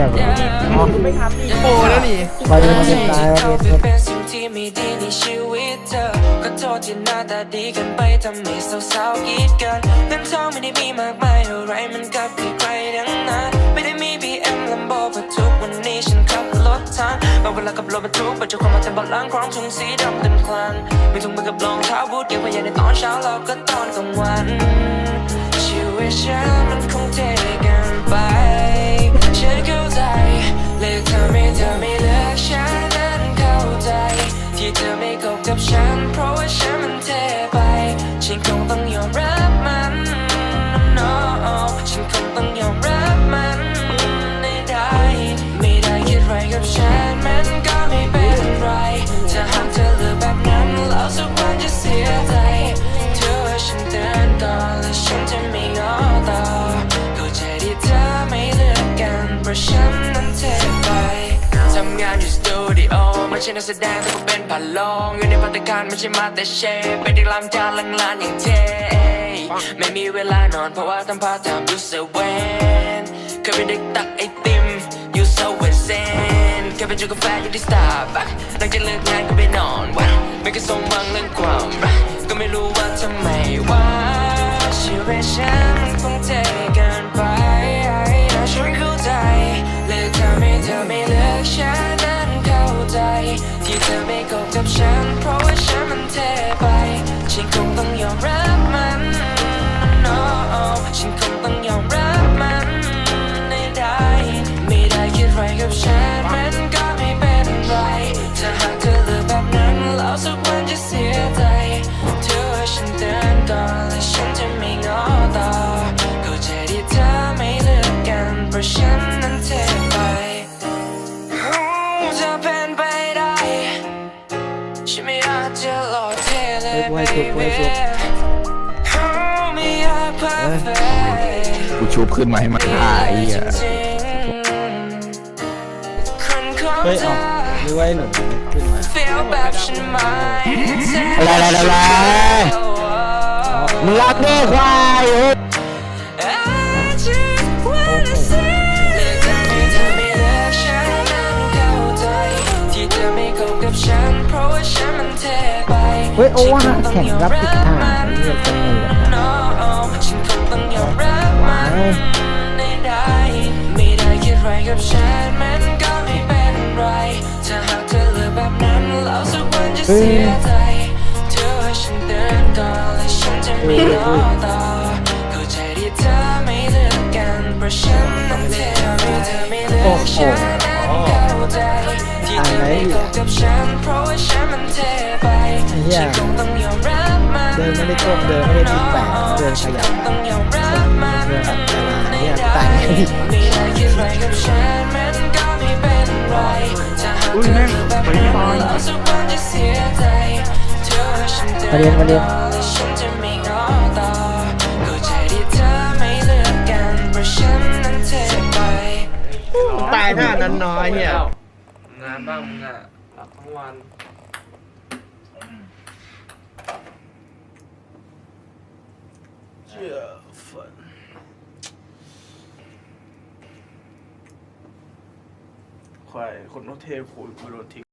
ี่ยหรอไม่ทำนี่โปแล้วนี่มาเรียนมาเรียนตายมาเรียนเป็นสิ่งที่ไม่ดีในชีวิตเธอก็โทษที่หน้าตาดีกันไปทำให้สาวๆกีดกันเงินทองไม่ได้มีมากมายอะไรมันกับใครๆทั้งนั้นไม่ได้มี BM Lambo เพราะทุกวันนี้ฉันขับรถทางบางเวลากับรถบรรทุกบรรจุความมาเต็มบอลล้างครองถุงสีดำเต็มคลันมีถุงมือกับรองเท้าบูทเก็บไว้ใหญ่ในตอนเช้าแล้วก็ตอนกลางวันชีวิตฉันมันคงเทกันันเพราะว่าฉันมันเทไป ฉันคงต้องยอมรับมัน no ฉันคงต้องยอมรับมันไม่ได้ ไม่ได้คิดไรกับฉันมันก็ไม่เป็นไร ถ้าหากเธอเลือกแบบนั้นแล้วสักวันจะเสียใจเธอว่าฉันเดินก่อนและฉันจะไม่งอต่อเข้าใจที่เธอไม่เลือกกันเพราะฉันนั้นเทไปทำงานอยู่สตูดิ ไม่ใช่นักแสดงแต่ก็เป็นผ่านลองอยู่ในพัตตาคารไม่ใช่มาแต่เชฟเป็นเด็กล้างจานล้างลานอย่างเท่ไม่มีเวลานอนเพราะว่าทำพาทไทม์อยู่เซเว่นเคยเป็นเด็กตักไอติมอยู่เซเว่นเซนเคยเป็นจูกาแฟอยู่ที่สตาร์บัคหลังจากเลิกงานก็ไปนอนวะไม่เคยสมหวังเรื่องความรักก็ไม่รู้ว่าทำไมว่า ที่เธอไม่คบกับฉัน เพราะว่าฉันมันเทไป ฉันคงต้องยอมรับ ไม่อาจจะหลอกเธอเลยไว้ไว้ไว้ไว้ baby ไม่อยกูชูขึ้นมาให้มันหายอะเฮ้ยเอาหรือว่าไอ้หนุ่มขึ้นมา feel แบบฉันไหมอะไรอะไรอะไรมึงรักแม่ควาย ฮ้ยโอ้ว่าแข่งรับผิดอ่าเรียกจังเลยว้าวไม่ได้ไม่ได้คิดไรกับฉันมันก็ไม่เป็นไรถ้าหากเธอเลือกแบบนั้นแล้วสักวันจะเสียใจเธอว่าฉันเดินก่อนและฉันจะไม่รอต่อเข้าใจที่เธอไม่เลือกกันเพราะฉันนั้นเทไม่เธอไม่เลือกฉันเข้าใจ ที่เธอไม่คบกับฉันเพราะว่าฉันมันเทไปฉันคงต้องยอมรับมันเดินไม่ได้ก้มเดินไม่ได้พลิกแปะเดินขยับต้องยอมรับมันเดินแบบเวลาไม่เนี่ยได้ตายไม่ได้คิดไรกับฉันมันก็ไม่เป็นไรถ้าหากเธอเลือกแบบนั้นแล้วสักวันจะเสียใจเธอว่าฉันเดิมาเรียนมาเรียนก่อนและฉันจะไม่ง้อต่อเข้าใจที่เธอไม่เลือกกันเพราะฉันนั้นเทไปตายท่านั้นน้อยเนี่ย งานบ้างมึงอะหลับทั้งวัน เชื่อฝันควายคนโนเทคุยกูโดนทิ้ง